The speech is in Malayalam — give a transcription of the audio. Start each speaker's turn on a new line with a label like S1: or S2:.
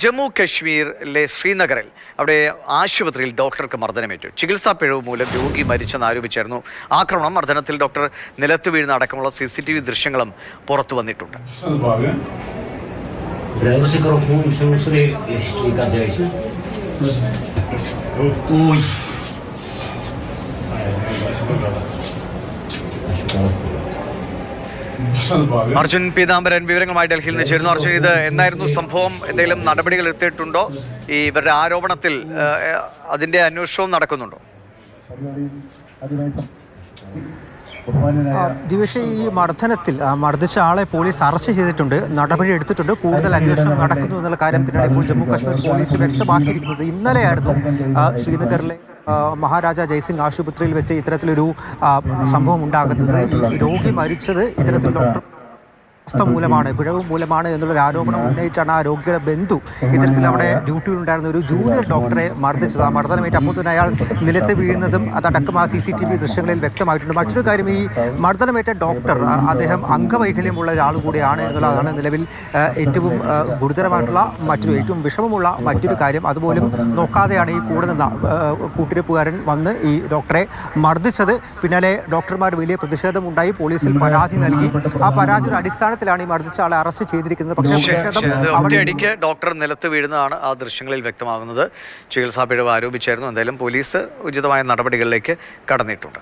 S1: ജമ്മു കശ്മീരിലെ ശ്രീനഗറിൽ അവിടെ ആശുപത്രിയിൽ ഡോക്ടർക്ക് മർദ്ദനമേറ്റു ചികിത്സാ പിഴവ് മൂലം രോഗി മരിച്ചെന്ന് ആരോപിച്ചായിരുന്നു ആക്രമണം മർദ്ദനത്തിൽ ഡോക്ടർ നിലത്ത് വീഴുന്ന അടക്കമുള്ള സി സി ടി വി ദൃശ്യങ്ങളും പുറത്തു വന്നിട്ടുണ്ട്
S2: Baga.
S1: അർജുൻ പീതാംബരൻ വിവരങ്ങളുമായി ഡൽഹിയിൽ നിന്ന് ചേരുന്നു. അർജുൻ ഇത് എന്തായിരുന്നു സംഭവം? എന്തെങ്കിലും നടപടികൾ എടുത്തിട്ടുണ്ടോ? ഈ ഇവരുടെ ആരോപണത്തിൽ അതിന്റെ അന്വേഷണവും നടക്കുന്നുണ്ടോ?
S3: ആ, ദിവേഷ ഈ മർദ്ദനത്തിൽ ആ, മർദ്ദിച്ച ആളെ പോലീസ് അറസ്റ്റ് ചെയ്തിട്ടുണ്ട്. നടപടി എടുത്തിട്ടുണ്ട്. കൂടുതൽ അന്വേഷണം നടക്കുന്നു എന്നുള്ള കാര്യത്തിനിടെ ഇപ്പോൾ ജമ്മു കാശ്മീർ പോലീസ് വ്യക്തമാക്കിയിരിക്കുന്നത്. ഇന്നലെയായിരുന്നു ശ്രീനഗറിലെ മഹാരാജ ജയ്സിംഗ് ആശുപത്രിയിൽ വെച്ച് ഇത്തരത്തിലൊരു സംഭവം ഉണ്ടാകുന്നത് ഈ രോഗി മരിച്ചത് ഇത്തരത്തിൽ ഡോക്ടർ അവസ്ഥ മൂലമാണ് പിഴവ് മൂലമാണ് എന്നുള്ളൊരു ആരോപണം ഉന്നയിച്ചാണ് ആ രോഗിയുടെ ബന്ധു. ഇത്തരത്തിൽ അവിടെ ഡ്യൂട്ടിയിലുണ്ടായിരുന്ന ഒരു ജൂനിയർ ഡോക്ടറെ മർദ്ദിച്ചത്. ആ മർദ്ദനമേറ്റ് അപ്പോൾ തന്നെ അയാൾ നിലത്ത് വീഴുന്നതും അതടക്കം ആ സി സി ടി വി ദൃശ്യങ്ങളിൽ വ്യക്തമായിട്ടുണ്ട്. മറ്റൊരു കാര്യം ഈ മർദ്ദനമേറ്റ ഡോക്ടർ അദ്ദേഹം അംഗവൈകല്യമുള്ള ഒരാൾ കൂടിയാണ് എന്നുള്ളതാണ് നിലവിൽ ഏറ്റവും ഗുരുതരമായിട്ടുള്ള മറ്റൊരു ഏറ്റവും വിഷമമുള്ള മറ്റൊരു കാര്യം. അതുപോലും നോക്കാതെയാണ് ഈ കൂടെ നിന്ന കൂട്ടിരിപ്പുകാരൻ വന്ന് ഈ ഡോക്ടറെ മർദ്ദിച്ചത്. പിന്നാലെ ഡോക്ടർമാർ വലിയ പ്രതിഷേധമുണ്ടായി. പോലീസിൽ പരാതി നൽകി. ആ പരാതിയുടെ അടിസ്ഥാനത്തിലാണ് ഈ മർദ്ദിച്ച ആളെ അറസ്റ്റ് ചെയ്തിരിക്കുന്നത്. പക്ഷേ
S1: ഡോക്ടർ നിലത്ത് വീഴുന്നതാണ് ആ ദൃശ്യങ്ങളിൽ വ്യക്തമാകുന്നത്. ചികിത്സാ പിഴവ് ആരോപിച്ചായിരുന്നു. എന്തായാലും പോലീസ് ഉചിതമായ നടപടികളിലേക്ക് കടന്നിട്ടുണ്ട്.